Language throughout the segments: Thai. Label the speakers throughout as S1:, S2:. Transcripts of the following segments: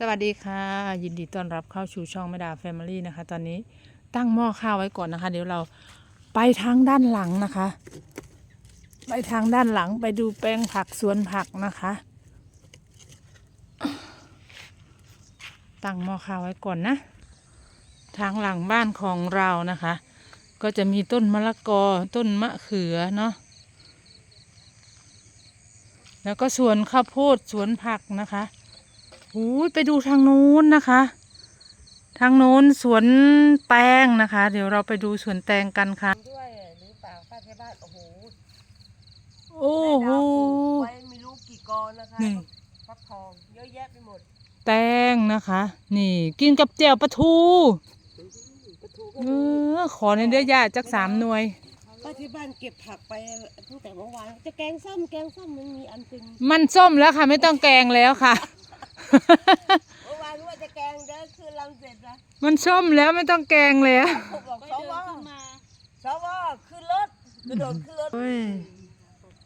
S1: สวัสดีค่ะ ยินดีต้อนรับเข้าสู่ช่องแม่ดาแฟมิลี่นะคะ ตอนนี้ตั้งหม้อข้าวไว้ก่อนนะคะ เดี๋ยวเราไปทางด้านหลังนะคะ ไปทางด้านหลังไปดูแปลงผักสวนผักนะคะ ตั้งหม้อข้าวไว้ก่อนนะ ทางหลังบ้านของเรานะคะ ก็จะมีต้นมะละกอต้นมะเขือเนาะแล้วก็สวนข้าวโพดสวนผักนะคะ อุ้ยไปดูทางนู้นนะคะ ทางโน้นสวนแตงนะคะ เดี๋ยวเราไปดูสวนแตงกันค่ะ
S2: ด้วยหรือเปล่าป้าที่บ้านโอ้โห
S1: โอ้โห
S2: แม่ดาวปลูกไว้ไม่รู้กี่กอนะคะ
S1: นี่
S2: ฟักทองเยอะแยะไปหมด
S1: แตงนะคะ นี่ กินกับแจ่วปลาทู
S2: ปลาทูก็
S1: เอ
S2: มี
S1: อขอในเดือยาจักสามหน่วย
S2: ป้าที่บ้านเก็บผักไปตั้งแต่เมื่อวานจะแกงส้มแกงส้มมันมีอันตึง
S1: มันส้มแล้วค่ะ ไม่ต้องแกงแล้วค่ะ
S2: เมื่อวานว่าจะแกงเด้อคือลำเสร็จนะ
S1: มันส้มแล้วไม่ต้องแกงแล้ว
S2: เขาบอกสวสวขึ้นรถกระโดดขึ้นรถ
S1: โอ้ย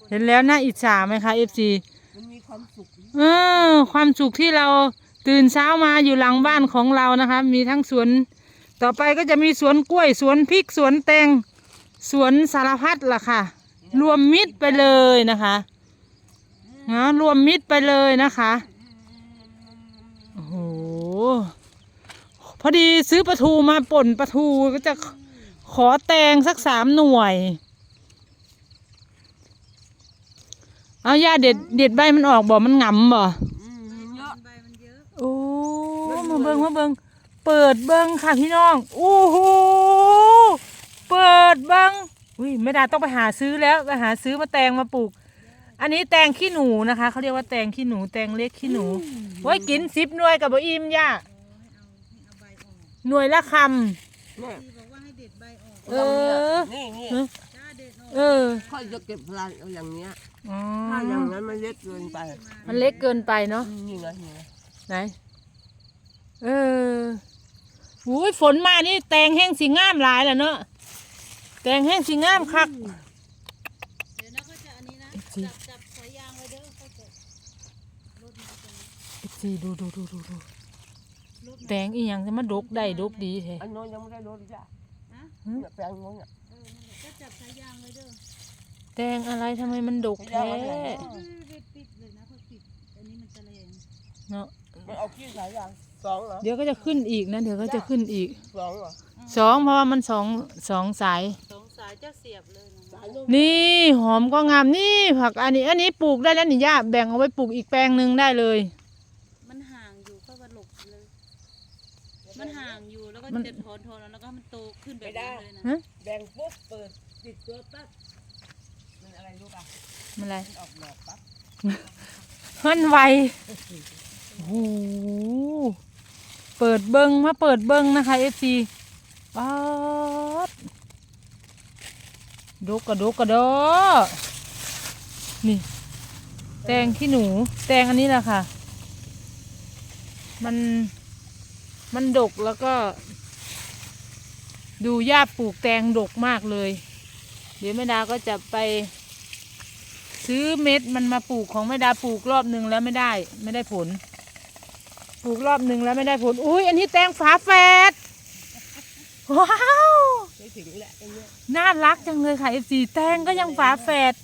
S1: เห็นแล้วน่าอิจฉาไหมคะเอฟซี
S2: มันมีความสุข
S1: เออ ความสุขที่เราตื่นเช้ามาอยู่หลังบ้านของเรานะคะ มีทั้งสวน ต่อไปก็จะมีสวนกล้วยสวนพริกสวนแตงสวนสารพัดล่ะค่ะ รวมมิตรไปเลยนะคะนะรวมมิตรไปเลยนะคะโอ้โห พอดีซื้อปลาทูมาป่นปลาทูก็จะขอแตงสักสามหน่วย เอาย่าเด็ดเด็ดใบมันออกบ่ มันหงำบ่
S2: อืมเย
S1: โอ้มาเบิงมาเบิงเปิดเบิงค่ะพี่น้องโอ้โหเปิดเบิงอุ้ยไม่ได้ต้องไปหาซื้อแล้วไปหาซื้อมาแตงมาปลูก อันนี้แตงขี้หนูนะคะเขาเรียกว่าแตงขี้หนูแตงเล็กขี้หนูไว้กินสิบหน่วยกับบอิ่มย่าหน่วยละค
S2: เนี่ยำ
S1: เออ
S2: นี่นี่
S1: เออ
S2: ค่อยจะเก็บพลังเอาอย่างเนี้ย
S1: อ๋อ
S2: ถ้าอย่างนั้นมันเล็กเกินไป
S1: มันเล็กเกินไปเนาะ
S2: นี่ไงนี่ไง
S1: ไหนเอออุ้ยฝนมานี่แตงแห้งสีงามหลายแหละเนาะแตงแห้งสีงามคัก
S3: เดี๋ยวนะก็จะอันนี้นะ
S1: เอฟซี
S3: จับจับสายยางไว้เด้อก็จะรถมาจะ
S1: เอฟ ซีดูดูดูดูดูแตงอีหยังจะมาดกได้ดกดีแท้
S2: อันโน้นยังไม่ได้รถจ้ะ
S3: ฮะ
S2: เนี่ยแปลงโน้นอะ
S3: เออนั่นแหละก็จับสายยางไว้เด้อ
S1: แตงอะไรทำไมมันดกแท้
S3: รีบปิดเลยนะเพื่อปิดอันนี้มันจะแรง
S1: เนาะ
S2: มันเอาขี้สายยางสองเหรอ
S1: เดี๋ยวก็จะขึ้นอีกนะเดี๋ยวก็จะขึ้นอีก
S2: สองเหรอ
S1: สองเพราะว่ามันสองสองสาย
S3: สองสายจะเสียบเลยนะ
S2: สายนู้น
S1: นี่หอมก็งามนี่ผักอันนี้ อันนี้ปลูกได้แล้วนี่ย่าแบ่งเอาไว้ปลูกอีกแปลงหนึ่งได้เลย
S3: มันห่างอยู่ก็ว่าหลบเลย มันห่าง อยู่แล้วก็
S1: มัน
S3: จะถอนถอนแล้วก็มันโตขึ้นแบบนี้เลยนะ
S1: ฮะ
S2: แบ่งปุ๊บเปิดติดตัวปั๊บมันอะไรรู้ป่ะ
S1: มันอะไร
S2: มันออกดอกปั๊บ
S1: มันไวโอ้โหเปิดเบิงมาเปิดเบิงนะคะเอฟซีป๊าดดกกระดกกระดอนี่ แตงขี้หนู แตงอันนี้แหละค่ะ มัน มันดกแล้วก็ ดูย่าปลูกแตงดกมากเลย เดี๋ยวแม่ดาก็จะไป ซื้อเม็ดมันมาปลูกของแม่ดาปลูกรอบหนึ่งแล้วไม่ได้ ไม่ได้ผล ปลูกรอบหนึ่งแล้วไม่ได้ผลอุ้ยอันนี้แตงฝาแฝดว้าว
S2: น่า
S1: รักจังเลยค่ะเอฟซีแตงก็ยังฝาแฝด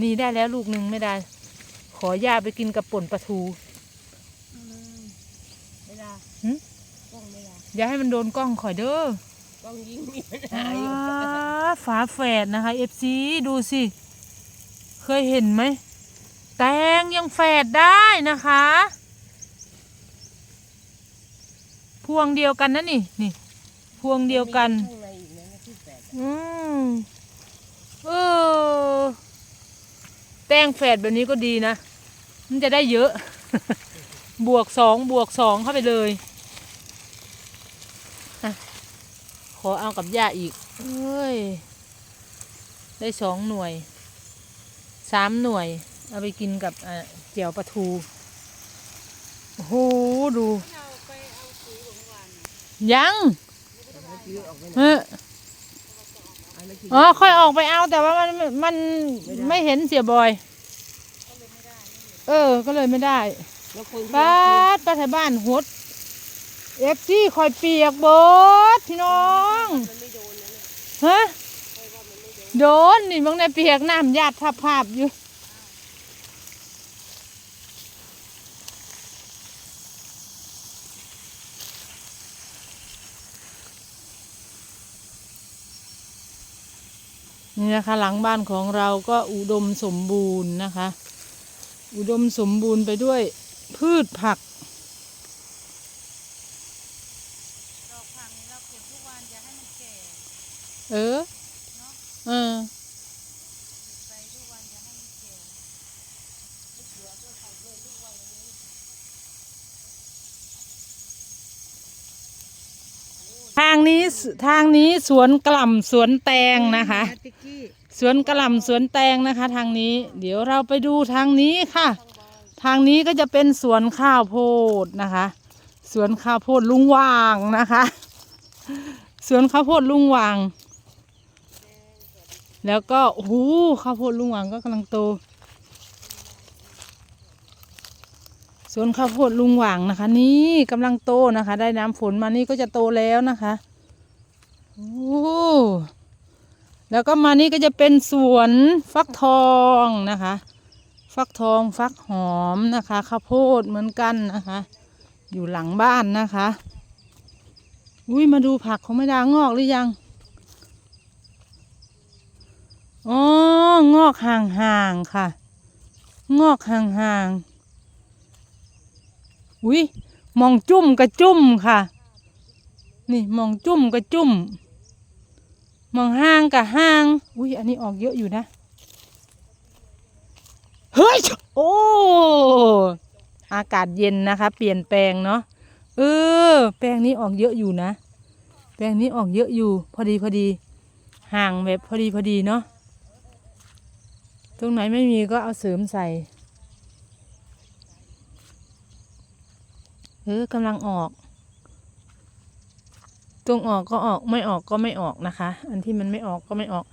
S1: นี่ได้แล้วลูกหนึ่งไม่ได้ ขอย่าไปกินกับป่นปลาทู
S2: ไม่ได้
S1: หึ
S2: กล้ องไม่ได้
S1: อย่าให้มันโดนกล้องข่อยเด้อก
S2: ล้องยิงมีปัญหา
S1: อ่า
S2: อยู่
S1: ฝาแฝดนะคะเอฟซีดูสิ เคยเห็นไหม แตงยังแฝดได้นะคะ พวงเดียวกันนะนี่นี่ พวงเดียวกัน
S2: ข้างในอีกนะที่แปด
S1: อืมเออแตงแฝดแบบนี้ก็ดีนะ มันจะได้เยอะ บวกสองบวกสองเข้าไปเลยอะ ขอเอากับย่าอีกเอ้ย ได้สองหน่วย สามหน่วย เอาไปกินกับอะเจียวปลาทู โอ้โห ดู
S3: เราไปเอาสีของหวาน
S1: ยัง
S2: ซื้อออกไป
S1: เฮ้ย
S2: อันนี้คือ
S1: อ๋อ ค่อยออกไปเอาแต่ว่ามันมันไม่เห็นเสียบอย เออ ก็เลยไม่ได้
S2: เแล้วคนที่
S1: ป้าดป้าไทยบ้านหด เอฟซีคอยเปียกเบดพี่น้องฮะ
S2: โดน
S1: โดนนี่บางในเปียกน้ำหยาดทับภาพอยู่นี่นะคะหลังบ้านของเราก็อุดมสมบูรณ์นะคะ อุดมสมบูรณ์ไปด้วยพืชผัก
S3: ดอกผักนี่เราเก็บทุกวันอย่าให้มันแก่
S1: เออ
S3: เอ
S1: อ
S3: ไปทุกวันอย่าให้มันแก่
S1: ทางนี้ทางนี้สวนกล่ำสวนแตงนะคะ สวนกล่ำสวนแตงนะคะ ทางนี้ เดี๋ยวเราไปดูทางนี้ค่ะ ทางนี้ก็จะเป็นสวนข้าวโพดนะคะ สวนข้าวโพดลุงวางนะคะ สวนข้าวโพดลุงวาง แล้วก็โอ้โหข้าวโพดลุงหวางก็กำลังโตสวนข้าวโพดลุงหว่างนะคะ นี่กำลังโตนะคะ ได้น้ำฝนมานี่ก็จะโตแล้วนะคะโอ้แล้วก็มานี่ก็จะเป็นสวนฟักทองนะคะ ฟักทองฟักหอมนะคะข้าวโพดเหมือนกันนะคะ อยู่หลังบ้านนะคะ อุ้ยมาดูผักของแม่ดางอกหรือยัง อ๋องอกห่างๆค่ะ งอกห่างๆอุ้ยมองจุ่มกระจุ่มค่ะ นี่มองจุ่มกระจุ่ม มองห้างกับห้าง อุ้ยอันนี้ออกเยอะอยู่นะ เฮ้ย โอ้ อากาศเย็นนะคะ เปลี่ยนแปลงเนาะ เออ แปลงนี้ออกเยอะอยู่นะ แปลงนี้ออกเยอะอยู่ พอดีพอดี ห่างแบบพอดีพอดีเนาะ ตรงไหนไม่มีก็เอาเสริมใส่ เออกำลังออก ตรงออกก็ออกไม่ออกก็ไม่ออกนะคะ อันที่มันไม่ออกก็ไม่ออก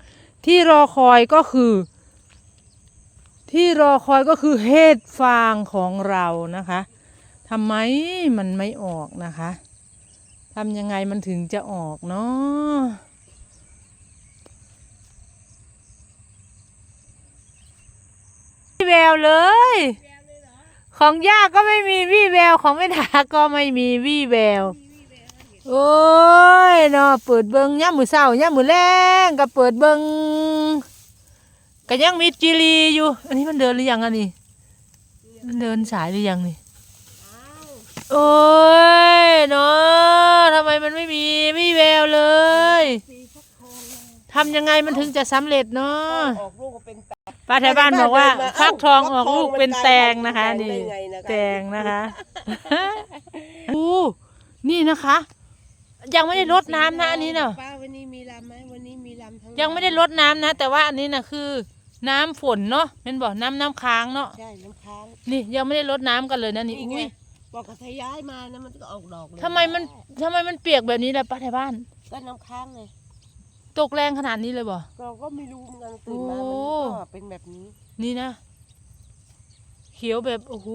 S1: ที่รอคอยก็คือ ที่รอคอยก็คือเห็ดฟางของเรานะคะทำไมมันไม่ออกนะคะทำยังไงมันถึงจะออกเนาะ แววเลย ของย่าก็ไม่มีวี่แววของแม่ดาก็ไม่มีวี่แวว โอ้ยเนาะเปิดเบิงย่ามือเศร้าย่ามือแรงก็เปิดเบิงก็ยังมีจีรีอยู่ อันนี้มันเดินหรือยังอันนี้มันเดินสายหรือยังนี่โอ้ยเนาะทำไมมันไม่มีวี่แววเลย
S2: ทำ
S1: ยังไงมันถึงจะสำเร็จเนาะ
S2: ออกลูกก็เป็น
S1: ป้าแถวบ้านบอกว่า
S2: เดินมา
S1: ฟักทองอ
S2: เอ้า
S1: อกลูกเป็นแตงนะคะ
S2: ฟักทองมัน
S1: นี่
S2: กลายเป็นแตงได้ไงนะคะ
S1: แตงนะคะโอ้นี่นะคะ ยังไม่ได้รดน้ำนะอันนี้เนาะ
S2: ป้าวันนี้มีลำไหมวันนี้มีลำทั้ง
S1: ยังไม่ได้รดน้ำนะ แต่ว่าอันนี้นะคือ น้ำฝนเนาะเป็นบอกน้ำน้ำค้างเนาะ
S2: ใช่น้ำค้าง
S1: นี่ยังไม่ได้รดน้ำกันเลยนะนี่
S2: นี่ไง
S1: อุ้ย
S2: บอกกระทะย้ายมานะมันก็ออกดอกเลย
S1: ทำไมมันทำไมมันเปียกแบบนี้ล่ะป้าแถวบ้าน
S2: ก็น้ำค้างไง
S1: ตกแรงขนาดนี้เลยบ่
S2: เราก็ไม่รู้เหมือนกันตื่นมา
S1: โอ้
S2: มันก็เป็นแบบนี้
S1: นี่นะ เขียวแบบโอ้โห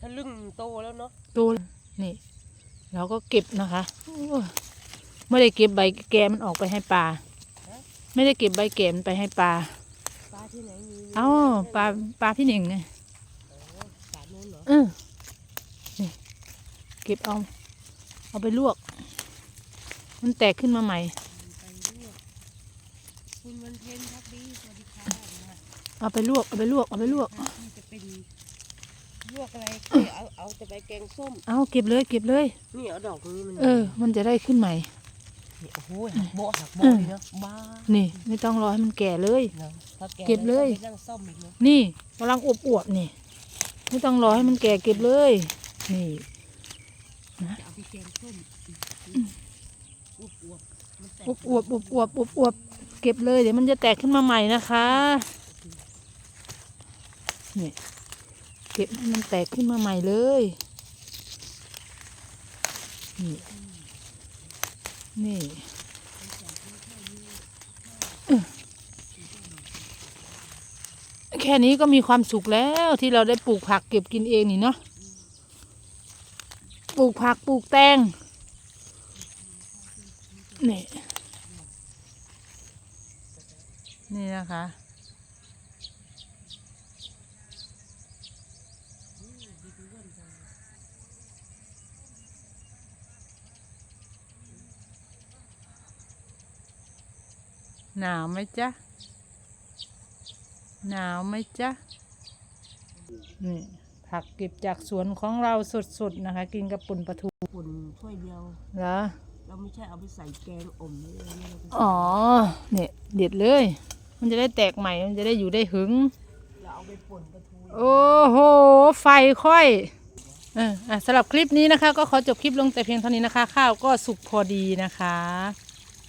S2: ทะลึ่งโตแล้วเนาะ
S1: ตัวนี่ เราก็เก็บนะคะโอ้ยไม่ได้เก็บใบแกมันออกไปให้ปลาไม่ได้เก็บใบแกมันไปให้ปลา
S2: ปลาที่ไหนมี
S1: เอ้าปลาปลาพี่หนึ่งไง
S2: ปลาโน้นเหรอ
S1: เออนี่เก็บเอา เอาไปลวก มันแตกขึ้นมาใหม่
S2: ไปลวก คุณวันเพ็ญพักดีสวัสดีค่ะนะ
S1: เอาไปลวกเอาไปลวกเอาไปลวก
S2: ที่จะเป็นลวกอะไรเอาเอาแต่ใบแกงส้ม
S1: เอาเก็บเลยเก็บเลย
S2: นี่เอาดอกนี้มัน
S1: เออ มันจะได้ขึ้นใหม่
S2: นี่โอ้โหหักโบะหักโบะ
S1: เออ
S2: เลยเนาะบ้า
S1: นี่ ไม่ต้องรอให้มันแก่เลย
S2: เนาะถ้าแเก็
S1: บเลย
S2: ต้องไปนั่งซ่อมอีกเนาะ
S1: นี่กำลังอวบอวบๆนี่ ไม่ต้องรอให้มันแก่เก็บเลย นี่
S2: จะเอาไปแกงส้มอวบอวบๆมันแตก
S1: อวบอวบอวบอวบอวบอวบ เก็บเลย เดี๋ยวมันจะแตกขึ้นมาใหม่นะคะเนี่ยเก็บมันแตกขึ้นมาใหม่เลยนี่นี่แค่นี้ก็มีความสุขแล้วที่เราได้ปลูกผักเก็บกินเองนี่เนาะปลูกผักปลูกแตงนี่ นี่นะคะ หนาวไหมจ๊ะ หนาวไหมจ๊ะ นี่ ผักเก็บจากสวนของเราสดๆนะคะ กินกับปุ่นปลาทู
S2: ปุ่นถ้วยเดียว
S1: เหรอ
S2: เราไม่ใช่เอาไปใส่แกงอมเลยนะเราไป
S1: อ๋อ เนี่ย เด็ดเลย มันจะได้แตกใหม่ มันจะได้อยู่ได้หึง
S2: เราเอาไปป่นปลาทู
S1: โอ้โห ไฟค่อยเอออะสำหรับคลิปนี้นะคะ ก็ขอจบคลิปลงแต่เพียงเท่านี้นะคะ ข้าวก็สุกพอดีนะคะ